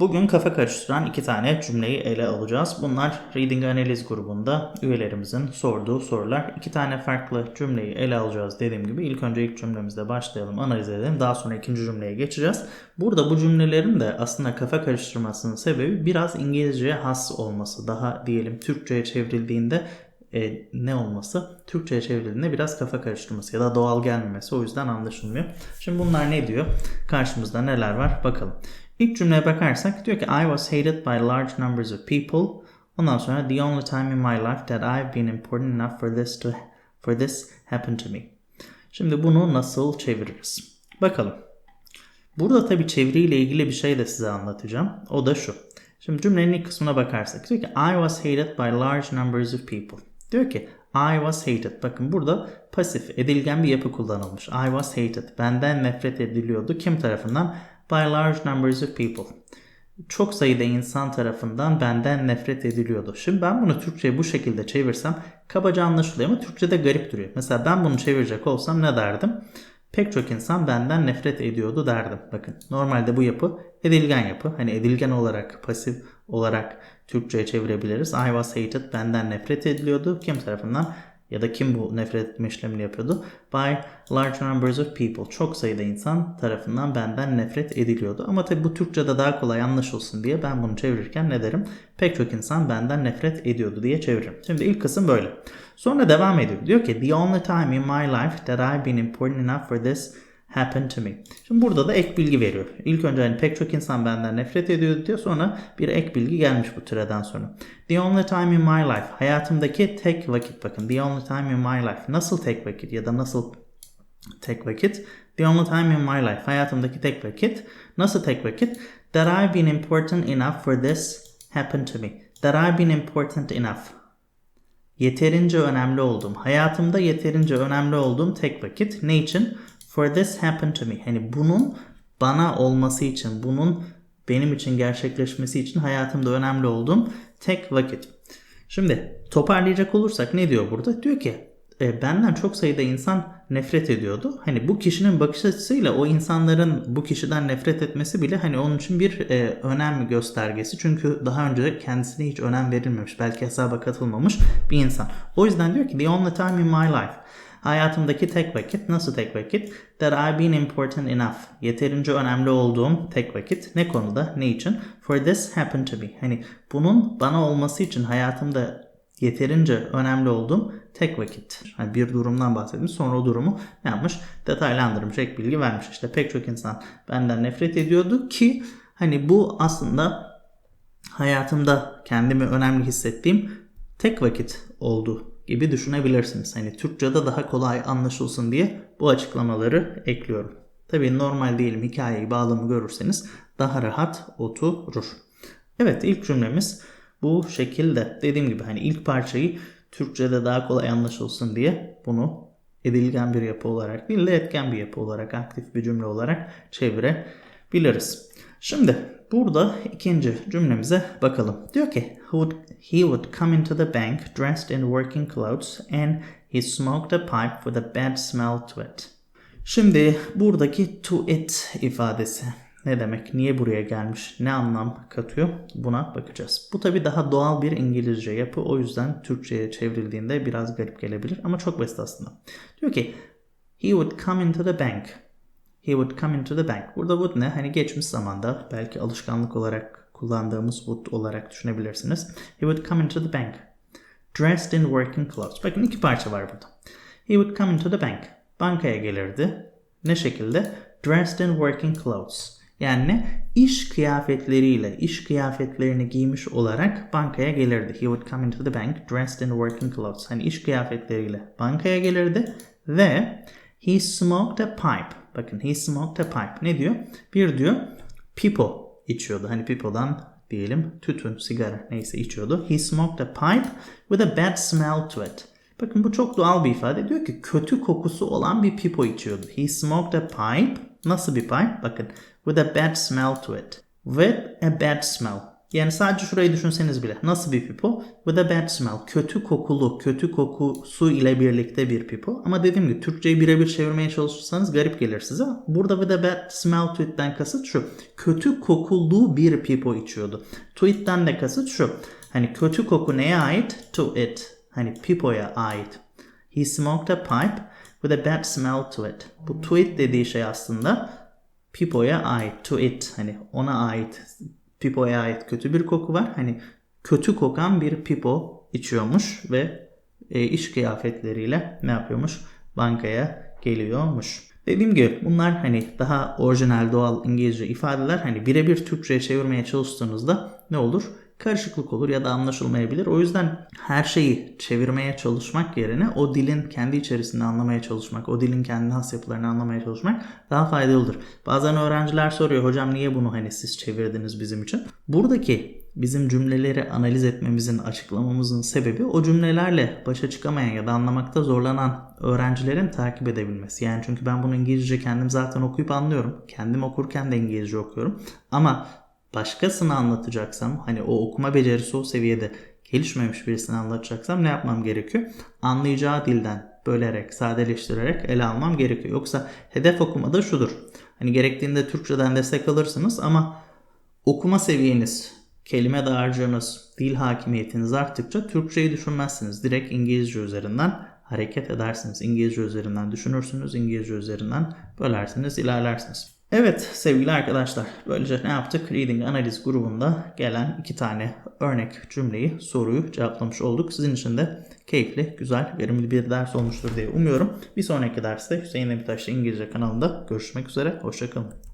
Bugün kafa karıştıran iki tane cümleyi ele alacağız. Bunlar Reading Analiz grubunda üyelerimizin sorduğu sorular. İki tane farklı cümleyi ele alacağız dediğim gibi. ilk önce ilk cümlemizde başlayalım, analiz edelim. Daha sonra ikinci cümleye geçeceğiz. Burada bu cümlelerin de aslında kafa karıştırmasının sebebi biraz İngilizceye has olması. Daha diyelim Türkçe'ye çevrildiğinde e, ne olması? Türkçe'ye çevrildiğinde biraz kafa karıştırması ya da doğal gelmemesi o yüzden anlaşılmıyor. Şimdi bunlar ne diyor? Karşımızda neler var bakalım. İlk cümleye bakarsak diyor ki I was hated by large numbers of people. Ondan sonra the only time in my life that I've been important enough for this to for this happened to me. Şimdi bunu nasıl çeviririz? Bakalım. Burada tabi çeviriyle ilgili bir şey de size anlatacağım. O da şu. Şimdi cümlenin ilk kısmına bakarsak diyor ki I was hated by large numbers of people. Diyor ki I was hated. Bakın burada pasif, edilgen bir yapı kullanılmış. I was hated. Benden nefret ediliyordu. Kim tarafından? By large numbers of people. Çok sayıda insan tarafından benden nefret ediliyordu. Şimdi ben bunu Türkçe'ye bu şekilde çevirsem kabaca anlaşılıyor ama Türkçe'de garip duruyor. Mesela ben bunu çevirecek olsam ne derdim? Pek çok insan benden nefret ediyordu derdim. Bakın normalde bu yapı edilgen yapı. Hani edilgen olarak, pasif olarak Türkçe'ye çevirebiliriz. I was hated benden nefret ediliyordu. Kim tarafından? Ya da kim bu nefret etme işlemini yapıyordu? By large numbers of people. Çok sayıda insan tarafından benden nefret ediliyordu. Ama tabi bu Türkçe'de daha kolay anlaşılsın diye ben bunu çevirirken ne derim? Pek çok insan benden nefret ediyordu diye çeviririm. Şimdi ilk kısım böyle. Sonra devam ediyor. Diyor ki the only time in my life that I've been important enough for this happened to me. Şimdi burada da ek bilgi veriyor. İlk önce hani pek çok insan benden nefret ediyordu diyor. Sonra bir ek bilgi gelmiş bu türeden sonra. The only time in my life. Hayatımdaki tek vakit bakın. The only time in my life. Nasıl tek vakit ya da nasıl tek vakit? The only time in my life. Hayatımdaki tek vakit. Nasıl tek vakit? That I've been important enough for this happened to me. That I've been important enough. Yeterince önemli olduğum, hayatımda yeterince önemli olduğum tek vakit. Ne için? For this happened to me. Hani bunun bana olması için, bunun benim için gerçekleşmesi için hayatımda önemli olduğum tek vakit. Şimdi toparlayacak olursak ne diyor burada? Diyor ki e, benden çok sayıda insan nefret ediyordu. Hani bu kişinin bakış açısıyla o insanların bu kişiden nefret etmesi bile hani onun için bir e, önem göstergesi. Çünkü daha önce kendisine hiç önem verilmemiş, belki hesaba katılmamış bir insan. O yüzden diyor ki the only time in my life Hayatımdaki tek vakit nasıl tek vakit? That I've been important enough. Yeterince önemli olduğum tek vakit. Ne konuda? Ne için? For this happened to be. Hani bunun bana olması için hayatımda yeterince önemli olduğum tek vakit. Yani bir durumdan bahsetmiş. Sonra o durumu ne yapmış? Detaylandırmış, ek bilgi vermiş. İşte pek çok insan benden nefret ediyordu ki hani bu aslında hayatımda kendimi önemli hissettiğim tek vakit oldu gibi düşünebilirsiniz. Hani Türkçe'de daha kolay anlaşılsın diye bu açıklamaları ekliyorum. Tabii normal diyelim hikayeyi bağlamı görürseniz daha rahat oturur. Evet ilk cümlemiz bu şekilde. Dediğim gibi hani ilk parçayı Türkçe'de daha kolay anlaşılsın diye bunu edilgen bir yapı olarak değil de etken bir yapı olarak aktif bir cümle olarak çevirebiliriz. Şimdi burada ikinci cümlemize bakalım. Diyor ki would, he would come into the bank dressed in working clothes and he smoked a pipe with a bad smell to it. Şimdi buradaki to it ifadesi ne demek? Niye buraya gelmiş? Ne anlam katıyor? Buna bakacağız. Bu tabi daha doğal bir İngilizce yapı. O yüzden Türkçe'ye çevrildiğinde biraz garip gelebilir ama çok basit aslında. Diyor ki he would come into the bank. He would come into the bank. Burada would ne? Hani geçmiş zamanda belki alışkanlık olarak kullandığımız would olarak düşünebilirsiniz. He would come into the bank. Dressed in working clothes. Bakın iki parça var burada. He would come into the bank. Bankaya gelirdi. Ne şekilde? Dressed in working clothes. Yani iş kıyafetleriyle, iş kıyafetlerini giymiş olarak bankaya gelirdi. He would come into the bank dressed in working clothes. Hani iş kıyafetleriyle bankaya gelirdi ve he smoked a pipe. Bakın he smoked a pipe. Ne diyor? Bir diyor pipo içiyordu. Hani pipodan diyelim tütün, sigara neyse içiyordu. He smoked a pipe with a bad smell to it. Bakın bu çok doğal bir ifade. Diyor ki kötü kokusu olan bir pipo içiyordu. He smoked a pipe. Nasıl bir pipe? Bakın with a bad smell to it. With a bad smell. Yani sadece şurayı düşünseniz bile. Nasıl bir pipo? With a bad smell. Kötü kokulu, kötü kokusu ile birlikte bir pipo. Ama dediğim gibi Türkçeyi birebir çevirmeye çalışırsanız garip gelir size. Burada with a bad smell to it'ten kasıt şu. Kötü kokulu bir pipo içiyordu. To it'ten de kasıt şu. Hani kötü koku neye ait? To it. Hani pipoya ait. He smoked a pipe with a bad smell to it. Bu it dediği şey aslında Pipo'ya ait. To it. Hani ona ait. Pipo'ya ait kötü bir koku var. Hani kötü kokan bir Pipo içiyormuş ve e, iş kıyafetleriyle ne yapıyormuş? Bankaya geliyormuş. Dediğim gibi bunlar hani daha orijinal doğal İngilizce ifadeler hani birebir Türkçe'ye çevirmeye çalıştığınızda ne olur? Karışıklık olur ya da anlaşılmayabilir. O yüzden her şeyi çevirmeye çalışmak yerine o dilin kendi içerisinde anlamaya çalışmak, o dilin kendi has yapılarını anlamaya çalışmak daha faydalıdır. Bazen öğrenciler soruyor hocam niye bunu hani siz çevirdiniz bizim için? Buradaki bizim cümleleri analiz etmemizin, açıklamamızın sebebi o cümlelerle başa çıkamayan ya da anlamakta zorlanan öğrencilerin takip edebilmesi. Yani çünkü ben bunu İngilizce kendim zaten okuyup anlıyorum. Kendim okurken de İngilizce okuyorum. Ama başkasını anlatacaksam hani o okuma becerisi o seviyede gelişmemiş birisini anlatacaksam ne yapmam gerekiyor? Anlayacağı dilden bölerek, sadeleştirerek ele almam gerekiyor. Yoksa hedef okumada şudur. Hani gerektiğinde Türkçeden destek alırsınız ama okuma seviyeniz, kelime dağarcığınız, dil hakimiyetiniz arttıkça Türkçeyi düşünmezsiniz. Direkt İngilizce üzerinden hareket edersiniz. İngilizce üzerinden düşünürsünüz, İngilizce üzerinden bölersiniz, ilerlersiniz. Evet sevgili arkadaşlar böylece ne yaptık? Reading analiz grubunda gelen iki tane örnek cümleyi, soruyu cevaplamış olduk. Sizin için de keyifli, güzel, verimli bir ders olmuştur diye umuyorum. Bir sonraki derste Hüseyin Demirtaş'ta İngilizce kanalında görüşmek üzere. Hoşçakalın.